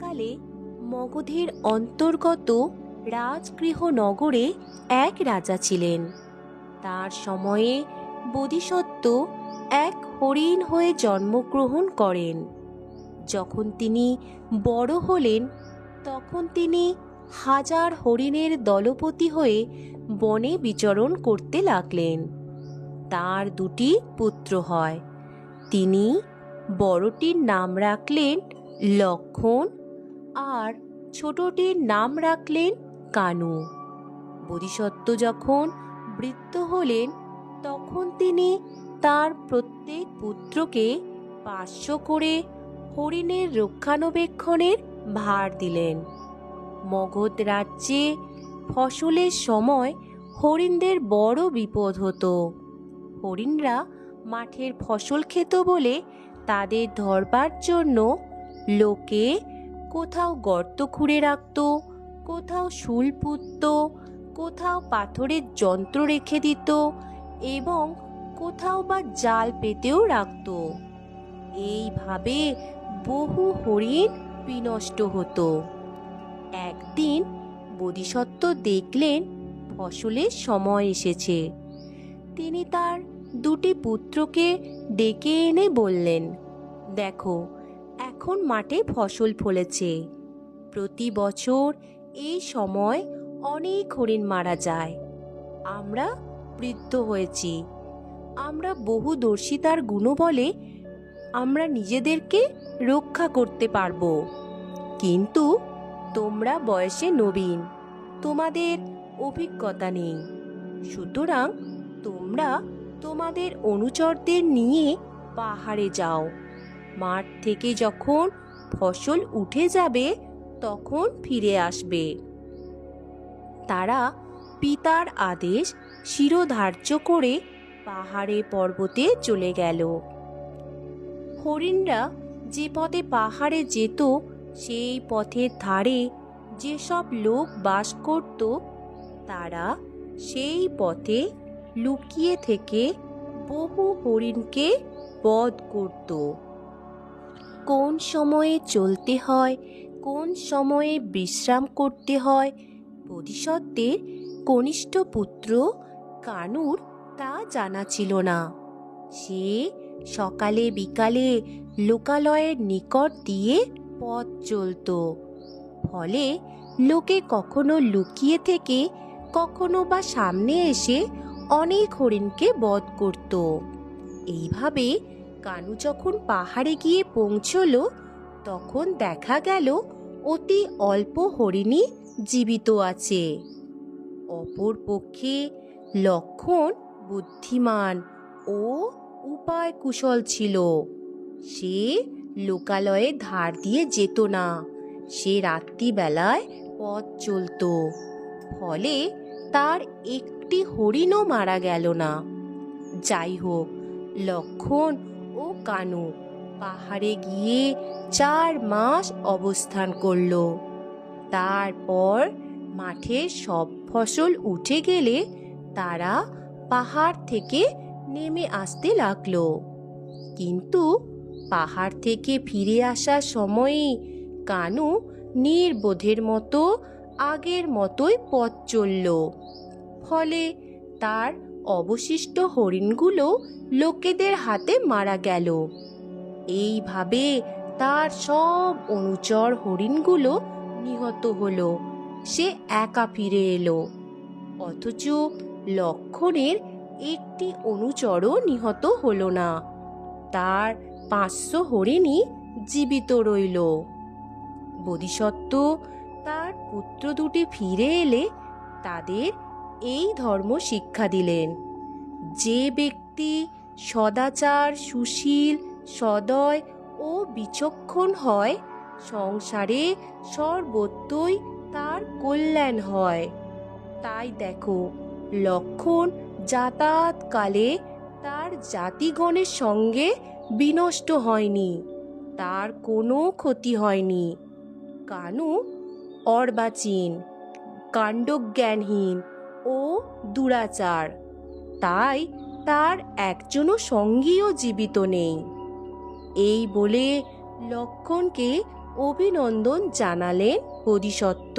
পুরাকালে মগধের অন্তর্গত রাজগৃহ নগরে এক রাজা ছিলেন। তার সময়ে বোধিসত্ত্ব এক হরিণ হয়ে জন্মগ্রহণ করেন। যখন তিনি বড় হলেন, তখন তিনি হাজার হরিণের দলপতি হয়ে বনে বিচরণ করতে লাগলেন। তার দুটি পুত্র হয়। তিনি বড়টির নাম রাখলেন লক্ষণ আর ছোটটির নাম রাখলেন কানু। বোধিসত্ত্ব যখন বৃত্ত হলেন, তখন তিনি তার প্রত্যেক পুত্রকে পাঁচশো করে হরিণের রক্ষণাবেক্ষণের ভার দিলেন। মগধ রাজ্যে ফসলের সময় হরিণদের বড় বিপদ হতো। হরিণরা মাঠের ফসল খেত বলে তাদের ধরবার জন্য লোকে কোথাও গর্ত খুঁড়ে রাখত, কোথাও শুল পুঁতত, কোথাও পাথরের যন্ত্র রেখে দিত এবং কোথাও বা জাল পেতেও রাখত। এইভাবে বহু হরিণ বিনষ্ট হতো। একদিন বোধিসত্ত্ব দেখলেন ফসলের সময় এসেছে। তিনি তার দুটি পুত্রকে ডেকে এনে বললেন, দেখো এখন মাঠে ফসল ফলেছে? প্রতি বছর এই সময় অনেক হরিণ মারা যায়। আমরা বৃদ্ধ হয়েছি। আমরা বহু দর্শিতার গুণবলে আমরা নিজেদেরকে রক্ষা করতে পারব। কিন্তু তোমরা বয়সে নবীন, তোমাদের অভিজ্ঞতা নেই। সুতরাং তোমরা তোমাদের অনুচরদের নিয়ে পাহাড়ে যাও। মাঠ থেকে যখন ফসল উঠে যাবে, তখন ফিরে আসবে। তারা পিতার আদেশ শিরোধার্য করে পাহাড়ে পর্বতে চলে গেল। হরিণরা যে পথে পাহাড়ে যেত, সেই পথের ধারে যেসব লোক বাস করত, তারা সেই পথে লুকিয়ে থেকে বহু হরিণকে বধ করত। কোন সময়ে চলতে হয়, কোন সময়ে বিশ্রাম করতে হয়, বোধিসত্ত্বের কনিষ্ঠ পুত্র কানুর তা জানা ছিল না। সে সকালে বিকালে লোকালয়ের নিকট দিয়ে পথ চলত। ফলে লোকে কখনো লুকিয়ে থেকে, কখনো বা সামনে এসে অনেক হরিণকে বধ করত। এইভাবে কানু যখন পাহাড়ে গিয়ে পৌঁছল, তখন দেখা গেল অতি অল্প হরিণী জীবিত আছে। অপর পক্ষে লক্ষণ বুদ্ধিমান ও উপায় কুশল ছিল। সে লোকালয়ে ধার দিয়ে যেত না, সে রাত্রিবেলায় পথ চলত। ফলে তার একটি হরিণও মারা গেল না। যাই হোক, লক্ষণ ও কানু পাহাড়ে গিয়ে চার মাস অবস্থান করল। তারপর মাঠে সব ফসল উঠে গেলে তারা পাহাড় থেকে নেমে আসতে লাগল। কিন্তু পাহাড় থেকে ফিরে আসার সময়ে কানু নির্বোধের মতো আগের মতোই পথ চলল। ফলে তার অবশিষ্ট হরিণগুলো লোকেদের হাতে মারা গেল। এইভাবে তার সব অনুচর হরিণগুলো নিহত হলো। সে একা ফিরে এলো। অথচ লক্ষণের একটি অনুচরও নিহত হলো না। তার পাঁচশো হরিণই জীবিত রইল। বোধিসত্ত্ব তার পুত্র দুটি ফিরে এলে তাদের এই ধর্ম শিক্ষা দিলেন। যে ব্যক্তি সদাচার, সুশীল, সদয় ও বিচক্ষণ হয়, সংসারে সর্বত্রই তার কল্যাণ হয়। তাই দেখো, লক্ষণ যাতায়াতকালে তার জাতিগণের সঙ্গে বিনষ্ট হয়নি, তার কোনো ক্ষতি হয়নি। কানু অর্বাচীন, কাণ্ডজ্ঞানহীন ও দুরাচার। তাই তার একজনও সঙ্গীও জীবিত নেই। এই বলে লক্ষণকে অভিনন্দন জানালেন বোধিসত্ত্ব